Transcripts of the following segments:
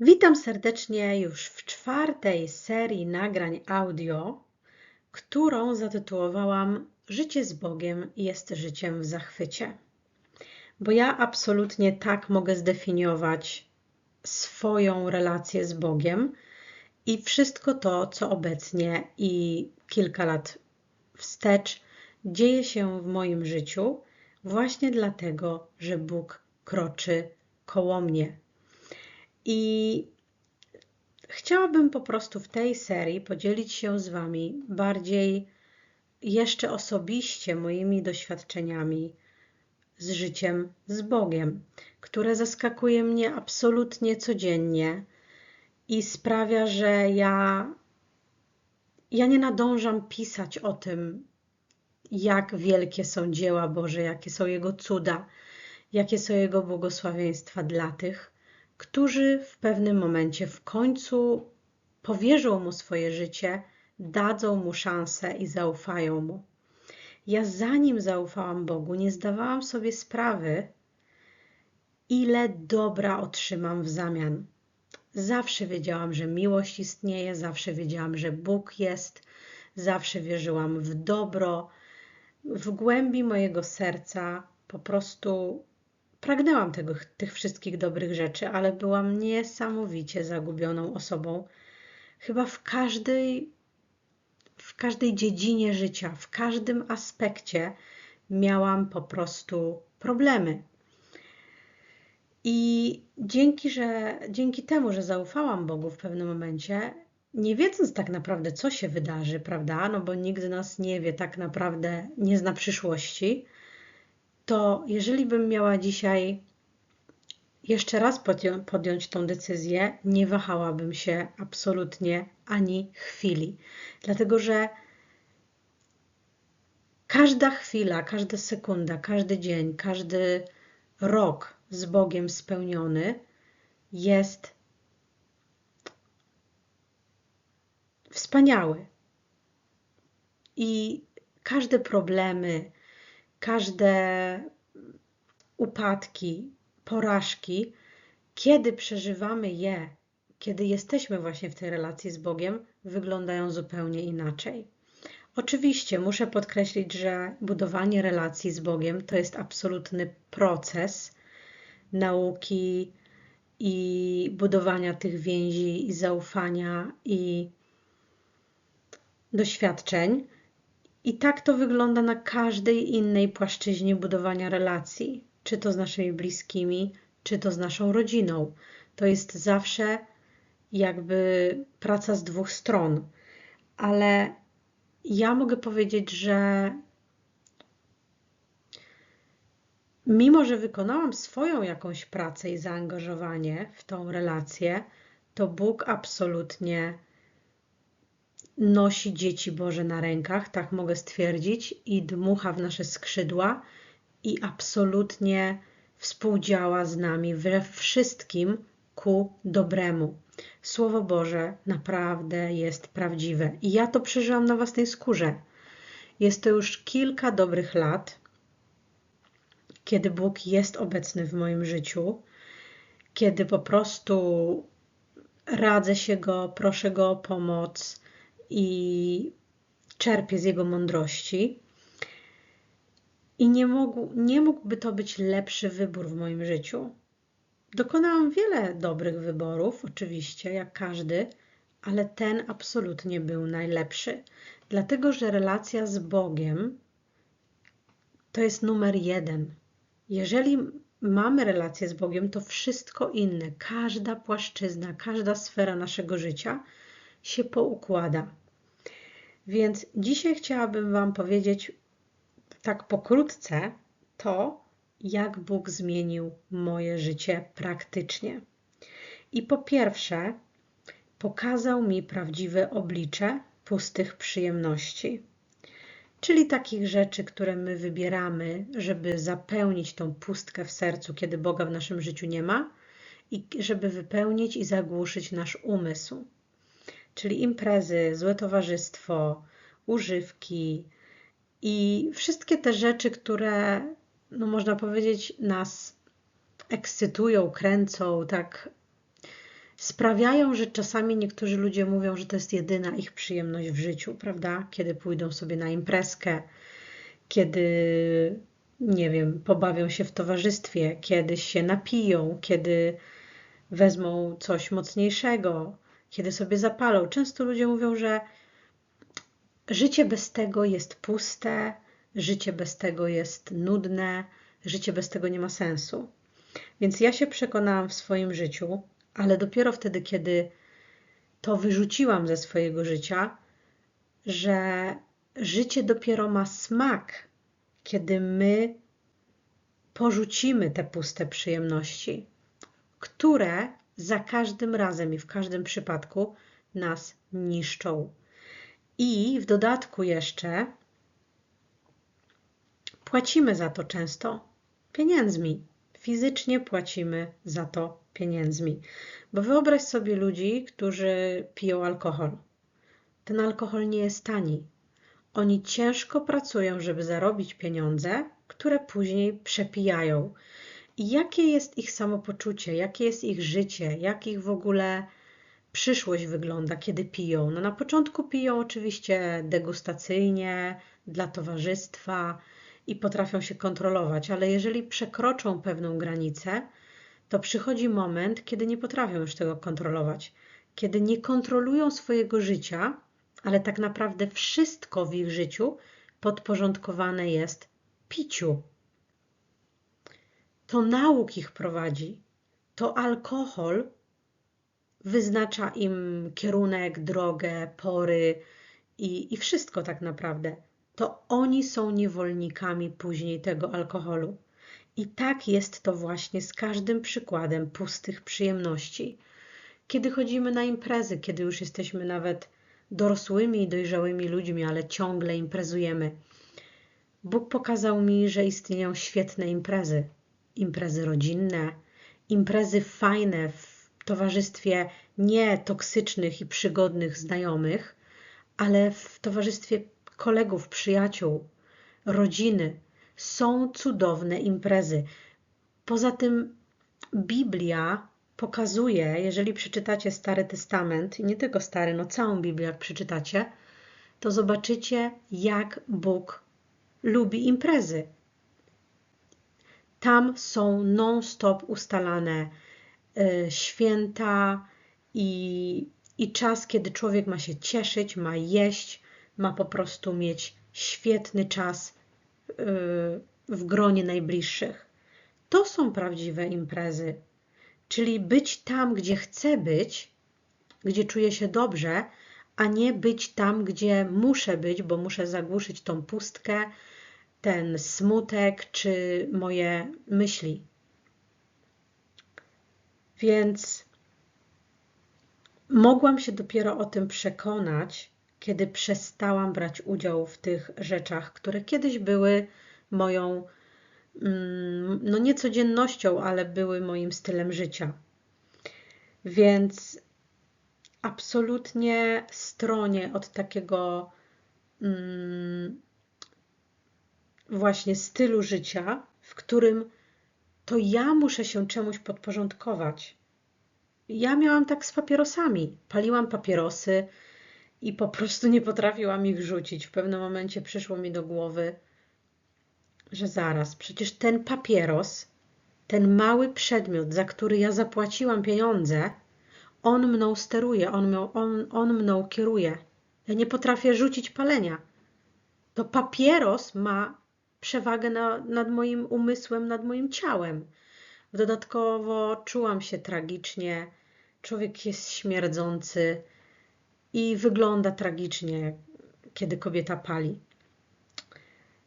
Witam serdecznie już w czwartej serii nagrań audio, którą zatytułowałam Życie z Bogiem jest życiem w zachwycie. Bo ja absolutnie tak mogę zdefiniować swoją relację z Bogiem i wszystko to, co obecnie i kilka lat wstecz dzieje się w moim życiu, właśnie dlatego, że Bóg kroczy koło mnie, i chciałabym po prostu w tej serii podzielić się z Wami bardziej jeszcze osobiście moimi doświadczeniami z życiem z Bogiem, które zaskakuje mnie absolutnie codziennie i sprawia, że ja, ja nie nadążam pisać o tym, jak wielkie są dzieła Boże, jakie są Jego cuda, jakie są Jego błogosławieństwa dla tych, którzy w pewnym momencie w końcu powierzą mu swoje życie, dadzą mu szansę i zaufają mu. Ja zanim zaufałam Bogu, nie zdawałam sobie sprawy, ile dobra otrzymam w zamian. Zawsze wiedziałam, że miłość istnieje, zawsze wiedziałam, że Bóg jest, zawsze wierzyłam w dobro. W głębi mojego serca po prostu Pragnęłam tego, tych wszystkich dobrych rzeczy, ale byłam niesamowicie zagubioną osobą. Chyba w każdej, w każdej dziedzinie życia, w każdym aspekcie miałam po prostu problemy. I dzięki, że, dzięki temu, że zaufałam Bogu w pewnym momencie, nie wiedząc tak naprawdę, co się wydarzy, prawda? No bo nikt z nas nie wie tak naprawdę, nie zna przyszłości to jeżeli bym miała dzisiaj jeszcze raz podjąć tą decyzję, nie wahałabym się absolutnie ani chwili. Dlatego, że każda chwila, każda sekunda, każdy dzień, każdy rok z Bogiem spełniony jest wspaniały. I każde problemy, każde upadki, porażki, kiedy przeżywamy je, kiedy jesteśmy właśnie w tej relacji z Bogiem, wyglądają zupełnie inaczej. Oczywiście muszę podkreślić, że budowanie relacji z Bogiem to jest absolutny proces nauki i budowania tych więzi i zaufania i doświadczeń. I tak to wygląda na każdej innej płaszczyźnie budowania relacji, czy to z naszymi bliskimi, czy to z naszą rodziną. To jest zawsze jakby praca z dwóch stron. Ale ja mogę powiedzieć, że mimo, że wykonałam swoją jakąś pracę i zaangażowanie w tą relację, to Bóg absolutnie nosi dzieci Boże na rękach, tak mogę stwierdzić, i dmucha w nasze skrzydła i absolutnie współdziała z nami we wszystkim ku dobremu. Słowo Boże naprawdę jest prawdziwe i ja to przeżyłam na własnej skórze. Jest to już kilka dobrych lat, kiedy Bóg jest obecny w moim życiu, kiedy po prostu radzę się Go, proszę Go o pomoc, i czerpię z jego mądrości. I nie, mógł, nie mógłby to być lepszy wybór w moim życiu. Dokonałam wiele dobrych wyborów, oczywiście, jak każdy, ale ten absolutnie był najlepszy. Dlatego, że relacja z Bogiem to jest numer jeden. Jeżeli mamy relację z Bogiem, to wszystko inne, każda płaszczyzna, każda sfera naszego życia się poukłada. Więc dzisiaj chciałabym Wam powiedzieć tak pokrótce to, jak Bóg zmienił moje życie praktycznie. I po pierwsze, pokazał mi prawdziwe oblicze pustych przyjemności, czyli takich rzeczy, które my wybieramy, żeby zapełnić tą pustkę w sercu, kiedy Boga w naszym życiu nie ma, i żeby wypełnić i zagłuszyć nasz umysł czyli imprezy, złe towarzystwo, używki i wszystkie te rzeczy, które, no można powiedzieć, nas ekscytują, kręcą, tak sprawiają, że czasami niektórzy ludzie mówią, że to jest jedyna ich przyjemność w życiu, prawda? Kiedy pójdą sobie na imprezkę, kiedy, nie wiem, pobawią się w towarzystwie, kiedy się napiją, kiedy wezmą coś mocniejszego, kiedy sobie zapalą. Często ludzie mówią, że życie bez tego jest puste, życie bez tego jest nudne, życie bez tego nie ma sensu. Więc ja się przekonałam w swoim życiu, ale dopiero wtedy, kiedy to wyrzuciłam ze swojego życia, że życie dopiero ma smak, kiedy my porzucimy te puste przyjemności, które za każdym razem i w każdym przypadku nas niszczą. I w dodatku jeszcze płacimy za to często pieniędzmi. Fizycznie płacimy za to pieniędzmi. Bo wyobraź sobie ludzi, którzy piją alkohol. Ten alkohol nie jest tani. Oni ciężko pracują, żeby zarobić pieniądze, które później przepijają. Jakie jest ich samopoczucie, jakie jest ich życie, jak ich w ogóle przyszłość wygląda, kiedy piją? No na początku piją oczywiście degustacyjnie, dla towarzystwa i potrafią się kontrolować, ale jeżeli przekroczą pewną granicę, to przychodzi moment, kiedy nie potrafią już tego kontrolować, kiedy nie kontrolują swojego życia, ale tak naprawdę wszystko w ich życiu podporządkowane jest piciu. To nauk ich prowadzi. To alkohol wyznacza im kierunek, drogę, pory i, i wszystko tak naprawdę. To oni są niewolnikami później tego alkoholu. I tak jest to właśnie z każdym przykładem pustych przyjemności. Kiedy chodzimy na imprezy, kiedy już jesteśmy nawet dorosłymi i dojrzałymi ludźmi, ale ciągle imprezujemy. Bóg pokazał mi, że istnieją świetne imprezy. Imprezy rodzinne, imprezy fajne w towarzystwie nie toksycznych i przygodnych znajomych, ale w towarzystwie kolegów, przyjaciół, rodziny, są cudowne imprezy. Poza tym Biblia pokazuje, jeżeli przeczytacie Stary Testament, i nie tylko Stary, no całą Biblię jak przeczytacie, to zobaczycie, jak Bóg lubi imprezy. Tam są non-stop ustalane y, święta i, i czas, kiedy człowiek ma się cieszyć, ma jeść, ma po prostu mieć świetny czas w gronie najbliższych. To są prawdziwe imprezy, czyli być tam, gdzie chcę być, gdzie czuję się dobrze, a nie być tam, gdzie muszę być, bo muszę zagłuszyć tą pustkę, ten smutek czy moje myśli. Więc mogłam się dopiero o tym przekonać, kiedy przestałam brać udział w tych rzeczach, które kiedyś były moją, mm, no nie codziennością, ale były moim stylem życia. Więc absolutnie stronię od takiego mm, właśnie stylu życia, w którym to ja muszę się czemuś podporządkować. Ja miałam tak z papierosami. Paliłam papierosy, i po prostu nie potrafiłam ich rzucić. W pewnym momencie przyszło mi do głowy, że zaraz, przecież ten papieros, ten mały przedmiot, za który ja zapłaciłam pieniądze, on mną steruje, on on, on mną kieruje. Ja nie potrafię rzucić palenia. To papieros ma przewagę na, nad moim umysłem, nad moim ciałem. Dodatkowo czułam się tragicznie. Człowiek jest śmierdzący i wygląda tragicznie, kiedy kobieta pali.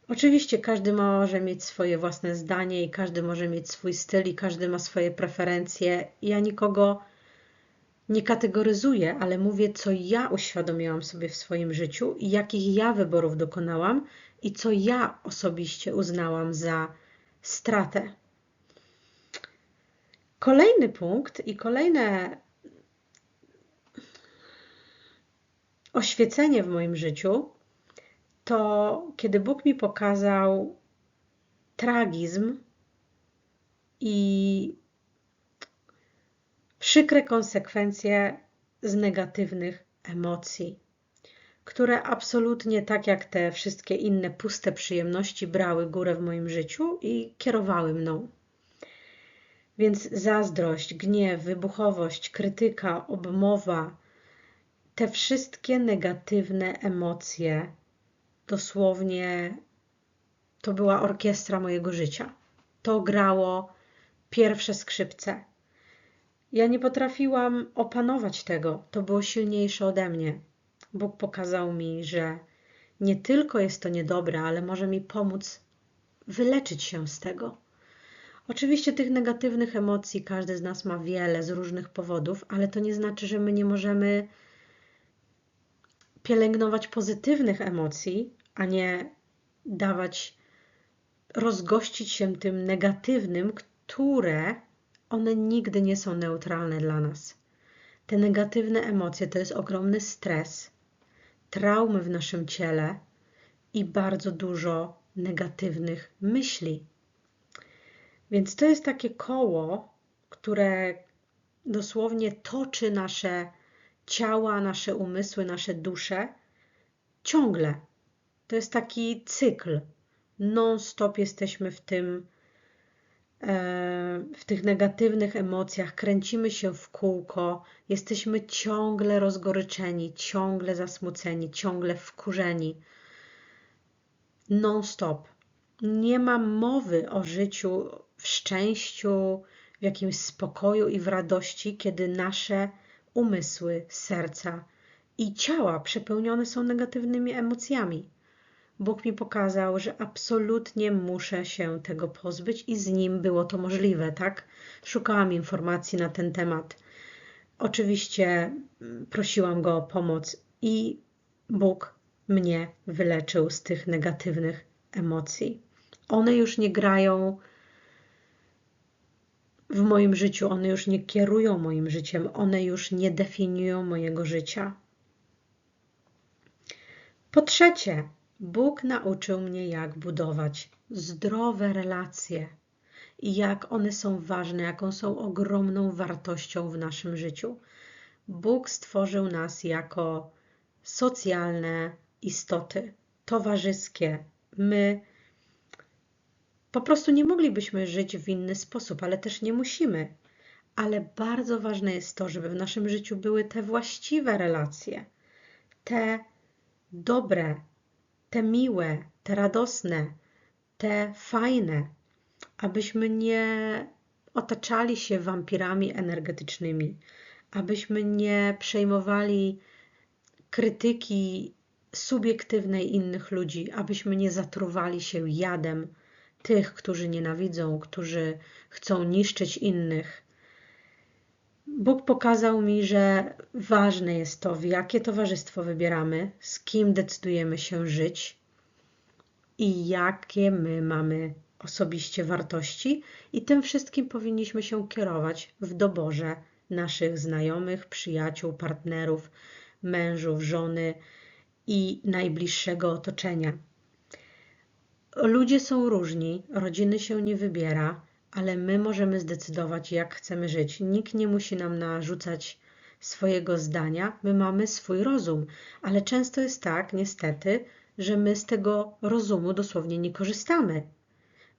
Oczywiście każdy może mieć swoje własne zdanie i każdy może mieć swój styl i każdy ma swoje preferencje. Ja nikogo nie kategoryzuję, ale mówię, co ja uświadomiłam sobie w swoim życiu i jakich ja wyborów dokonałam i co ja osobiście uznałam za stratę. Kolejny punkt i kolejne oświecenie w moim życiu, to kiedy Bóg mi pokazał tragizm i przykre konsekwencje z negatywnych emocji, które absolutnie, tak jak te wszystkie inne puste przyjemności, brały górę w moim życiu i kierowały mną. Więc zazdrość, gniew, wybuchowość, krytyka, obmowa, te wszystkie negatywne emocje, dosłownie to była orkiestra mojego życia. To grało pierwsze skrzypce. Ja nie potrafiłam opanować tego, to było silniejsze ode mnie. Bóg pokazał mi, że nie tylko jest to niedobre, ale może mi pomóc wyleczyć się z tego. Oczywiście tych negatywnych emocji każdy z nas ma wiele z różnych powodów, ale to nie znaczy, że my nie możemy pielęgnować pozytywnych emocji, a nie dawać, rozgościć się tym negatywnym, które one nigdy nie są neutralne dla nas. Te negatywne emocje to jest ogromny stres, traumy w naszym ciele i bardzo dużo negatywnych myśli. Więc to jest takie koło, które dosłownie toczy nasze ciała, nasze umysły, nasze dusze ciągle. To jest taki cykl. Non-stop jesteśmy w tym, w tych negatywnych emocjach, kręcimy się w kółko, jesteśmy ciągle rozgoryczeni, ciągle zasmuceni, ciągle wkurzeni. Non-stop. Nie ma mowy o życiu w szczęściu, w jakimś spokoju i w radości, kiedy nasze umysły, serca i ciała przepełnione są negatywnymi emocjami. Bóg mi pokazał, że absolutnie muszę się tego pozbyć i z nim było to możliwe, tak? Szukałam informacji na ten temat. Oczywiście mm, prosiłam go o pomoc i Bóg mnie wyleczył z tych negatywnych emocji. One już nie grają w moim życiu, one już nie kierują moim życiem, one już nie definiują mojego życia. Po trzecie, Bóg nauczył mnie, jak budować zdrowe relacje i jak one są ważne, jaką są ogromną wartością w naszym życiu. Bóg stworzył nas jako socjalne istoty, towarzyskie. My po prostu nie moglibyśmy żyć w inny sposób, ale też nie musimy. Ale bardzo ważne jest to, żeby w naszym życiu były te właściwe relacje, te dobre, te miłe, te radosne, te fajne, abyśmy nie otaczali się wampirami energetycznymi, abyśmy nie przejmowali krytyki subiektywnej innych ludzi, abyśmy nie zatruwali się jadem tych, którzy nienawidzą, którzy chcą niszczyć innych. Bóg pokazał mi, że ważne jest to, w jakie towarzystwo wybieramy, z kim decydujemy się żyć i jakie my mamy osobiście wartości, i tym wszystkim powinniśmy się kierować w doborze naszych znajomych, przyjaciół, partnerów, mężów, żony i najbliższego otoczenia. Ludzie są różni, rodziny się nie wybiera, ale my możemy zdecydować, jak chcemy żyć. Nikt nie musi nam narzucać swojego zdania, my mamy swój rozum, ale często jest tak, niestety, że my z tego rozumu dosłownie nie korzystamy,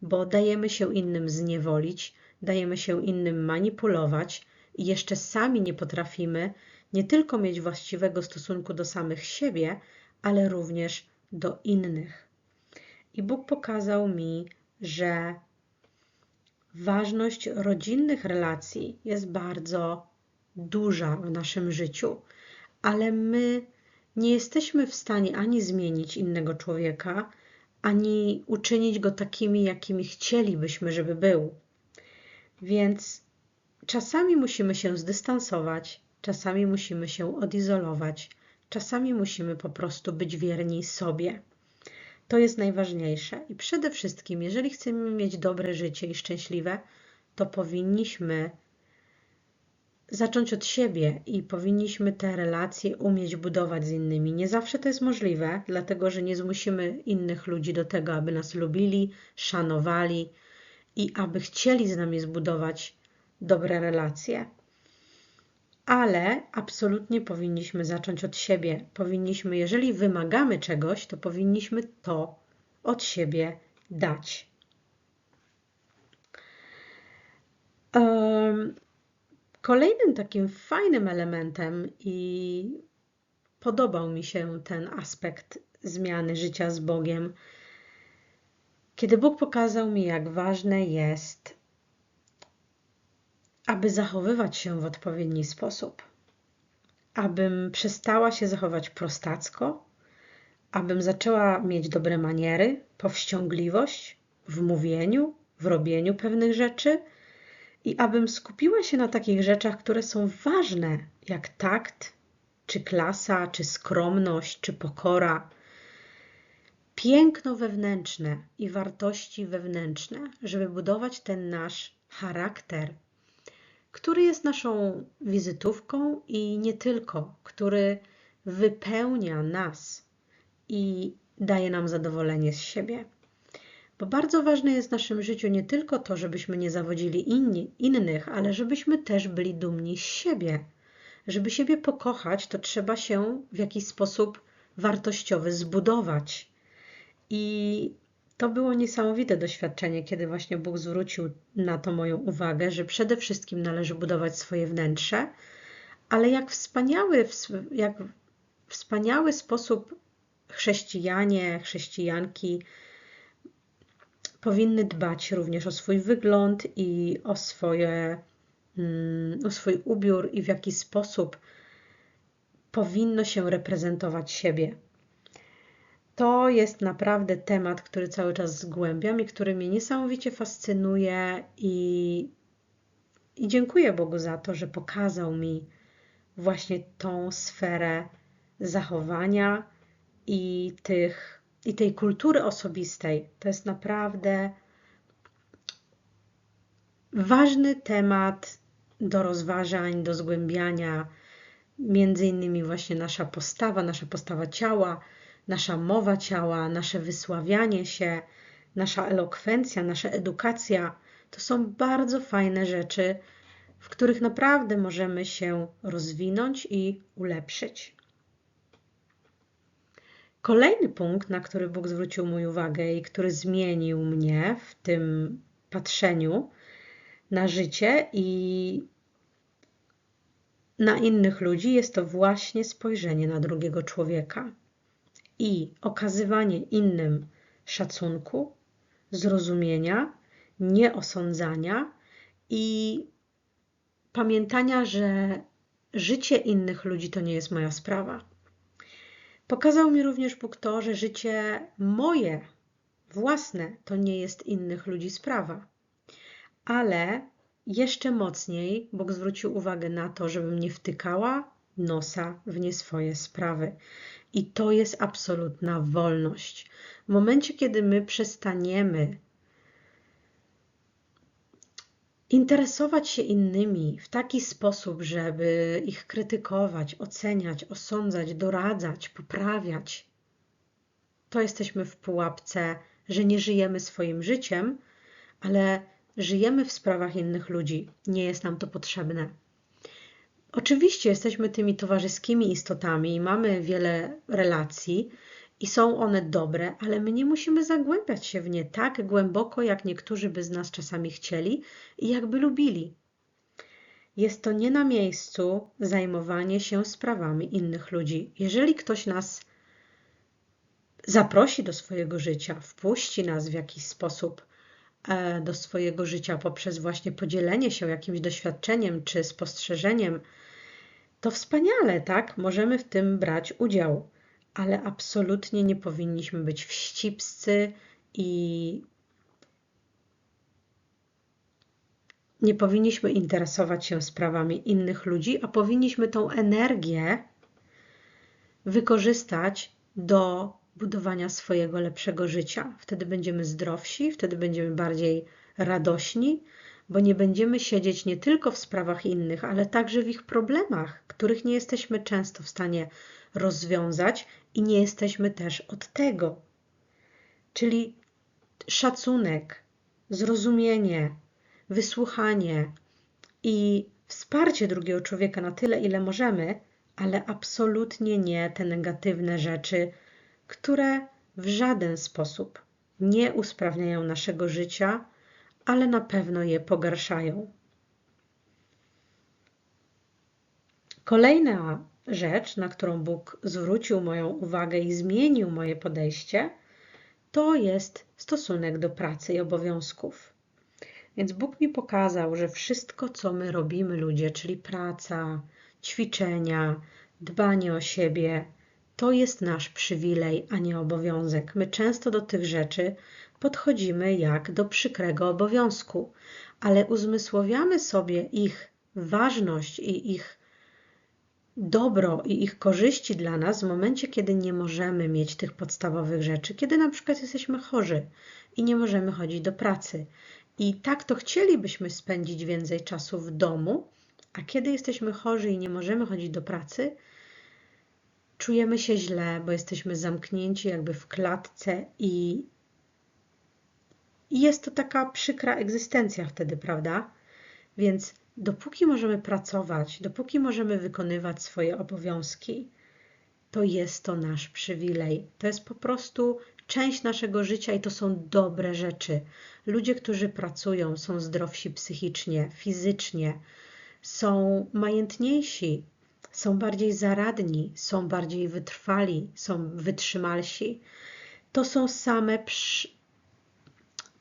bo dajemy się innym zniewolić, dajemy się innym manipulować i jeszcze sami nie potrafimy nie tylko mieć właściwego stosunku do samych siebie, ale również do innych. I Bóg pokazał mi, że ważność rodzinnych relacji jest bardzo duża w naszym życiu, ale my nie jesteśmy w stanie ani zmienić innego człowieka, ani uczynić go takimi, jakimi chcielibyśmy, żeby był. Więc czasami musimy się zdystansować, czasami musimy się odizolować, czasami musimy po prostu być wierni sobie. To jest najważniejsze. I przede wszystkim, jeżeli chcemy mieć dobre życie i szczęśliwe, to powinniśmy zacząć od siebie i powinniśmy te relacje umieć budować z innymi. Nie zawsze to jest możliwe, dlatego że nie zmusimy innych ludzi do tego, aby nas lubili, szanowali i aby chcieli z nami zbudować dobre relacje. Ale absolutnie powinniśmy zacząć od siebie. Powinniśmy, jeżeli wymagamy czegoś, to powinniśmy to od siebie dać. Kolejnym takim fajnym elementem i podobał mi się ten aspekt zmiany życia z Bogiem, kiedy Bóg pokazał mi, jak ważne jest, aby zachowywać się w odpowiedni sposób, abym przestała się zachować prostacko, abym zaczęła mieć dobre maniery, powściągliwość w mówieniu, w robieniu pewnych rzeczy i abym skupiła się na takich rzeczach, które są ważne, jak takt, czy klasa, czy skromność, czy pokora, piękno wewnętrzne i wartości wewnętrzne, żeby budować ten nasz charakter, który jest naszą wizytówką i nie tylko, który wypełnia nas i daje nam zadowolenie z siebie. Bo bardzo ważne jest w naszym życiu nie tylko to, żebyśmy nie zawodzili inni, innych, ale żebyśmy też byli dumni z siebie. Żeby siebie pokochać, to trzeba się w jakiś sposób wartościowy zbudować. I to było niesamowite doświadczenie, kiedy właśnie Bóg zwrócił na to moją uwagę, że przede wszystkim należy budować swoje wnętrze, ale jak wspaniały, jak wspaniały sposób chrześcijanie, chrześcijanki powinny dbać również o swój wygląd i o, swoje, mm, o swój ubiór i w jaki sposób powinno się reprezentować siebie. To jest naprawdę temat, który cały czas zgłębiam i który mnie niesamowicie fascynuje i, i dziękuję Bogu za to, że pokazał mi właśnie tą sferę zachowania i tych i tej kultury osobistej. To jest naprawdę ważny temat do rozważań, do zgłębiania. Między innymi właśnie nasza postawa, nasza postawa ciała, nasza mowa ciała, nasze wysławianie się, nasza elokwencja, nasza edukacja. To są bardzo fajne rzeczy, w których naprawdę możemy się rozwinąć i ulepszyć. Kolejny punkt, na który Bóg zwrócił mój uwagę i który zmienił mnie w tym patrzeniu na życie i na innych ludzi, jest to właśnie spojrzenie na drugiego człowieka i okazywanie innym szacunku, zrozumienia, nieosądzania i pamiętania, że życie innych ludzi to nie jest moja sprawa Pokazał mi również Bóg to, że życie moje, własne, to nie jest innych ludzi sprawa. Ale jeszcze mocniej Bóg zwrócił uwagę na to, żebym nie wtykała nosa w nie swoje sprawy. I to jest absolutna wolność. W momencie, kiedy my przestaniemy interesować się innymi w taki sposób, żeby ich krytykować, oceniać, osądzać, doradzać, poprawiać, to jesteśmy w pułapce, że nie żyjemy swoim życiem, ale żyjemy w sprawach innych ludzi. Nie jest nam to potrzebne. Oczywiście jesteśmy tymi towarzyskimi istotami i mamy wiele relacji, i są one dobre, ale my nie musimy zagłębiać się w nie tak głęboko, jak niektórzy by z nas czasami chcieli i jakby lubili. Jest to nie na miejscu zajmowanie się sprawami innych ludzi. Jeżeli ktoś nas zaprosi do swojego życia, wpuści nas w jakiś sposób e, do swojego życia poprzez właśnie podzielenie się jakimś doświadczeniem czy spostrzeżeniem, to wspaniale, tak? Możemy w tym brać udział ale absolutnie nie powinniśmy być wścibscy i nie powinniśmy interesować się sprawami innych ludzi, a powinniśmy tą energię wykorzystać do budowania swojego lepszego życia. Wtedy będziemy zdrowsi, wtedy będziemy bardziej radośni, bo nie będziemy siedzieć nie tylko w sprawach innych, ale także w ich problemach, których nie jesteśmy często w stanie rozwiązać i nie jesteśmy też od tego. Czyli szacunek, zrozumienie, wysłuchanie i wsparcie drugiego człowieka na tyle, ile możemy, ale absolutnie nie te negatywne rzeczy, które w żaden sposób nie usprawniają naszego życia, ale na pewno je pogarszają. Kolejna rzecz, na którą Bóg zwrócił moją uwagę i zmienił moje podejście, to jest stosunek do pracy i obowiązków. Więc Bóg mi pokazał, że wszystko, co my robimy, ludzie, czyli praca, ćwiczenia, dbanie o siebie, to jest nasz przywilej, a nie obowiązek. My często do tych rzeczy podchodzimy jak do przykrego obowiązku, ale uzmysłowiamy sobie ich ważność i ich dobro i ich korzyści dla nas w momencie, kiedy nie możemy mieć tych podstawowych rzeczy, kiedy na przykład jesteśmy chorzy i nie możemy chodzić do pracy. I tak to chcielibyśmy spędzić więcej czasu w domu, a kiedy jesteśmy chorzy i nie możemy chodzić do pracy, czujemy się źle, bo jesteśmy zamknięci jakby w klatce i, jest to taka przykra egzystencja wtedy, prawda? Więc dopóki możemy pracować, dopóki możemy wykonywać swoje obowiązki, to jest to nasz przywilej. To jest po prostu część naszego życia i to są dobre rzeczy. Ludzie, którzy pracują, są zdrowsi psychicznie, fizycznie, są majętniejsi, są bardziej zaradni, są bardziej wytrwali, są wytrzymalsi. To są same przy...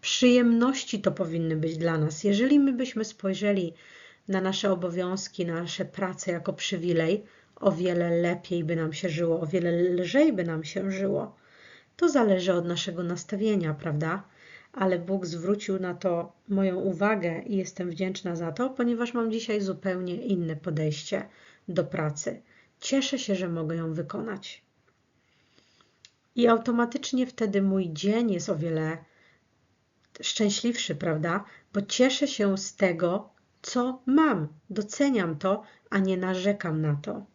przyjemności, to powinny być dla nas. Jeżeli my byśmy spojrzeli na nasze obowiązki, na nasze prace jako przywilej, o wiele lepiej by nam się żyło, o wiele lżej by nam się żyło. To zależy od naszego nastawienia, prawda? Ale Bóg zwrócił na to moją uwagę i jestem wdzięczna za to, ponieważ mam dzisiaj zupełnie inne podejście do pracy. Cieszę się, że mogę ją wykonać. I automatycznie wtedy mój dzień jest o wiele szczęśliwszy, prawda? Bo cieszę się z tego, co mam. Doceniam to, a nie narzekam na to.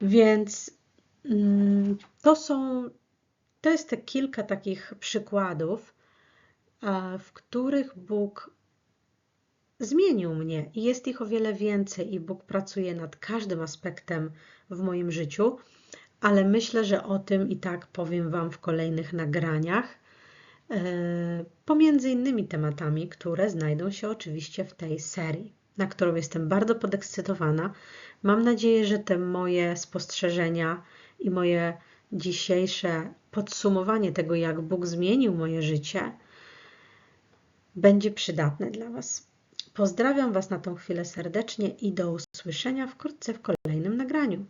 Więc mm, to są, to jest te kilka takich przykładów, w których Bóg zmienił mnie i jest ich o wiele więcej i Bóg pracuje nad każdym aspektem w moim życiu, ale myślę, że o tym i tak powiem Wam w kolejnych nagraniach, pomiędzy innymi tematami, które znajdą się oczywiście w tej serii, na którą jestem bardzo podekscytowana. Mam nadzieję, że te moje spostrzeżenia i moje dzisiejsze podsumowanie tego, jak Bóg zmienił moje życie, będzie przydatne dla Was. Pozdrawiam Was na tą chwilę serdecznie i do usłyszenia wkrótce w kolejnym nagraniu.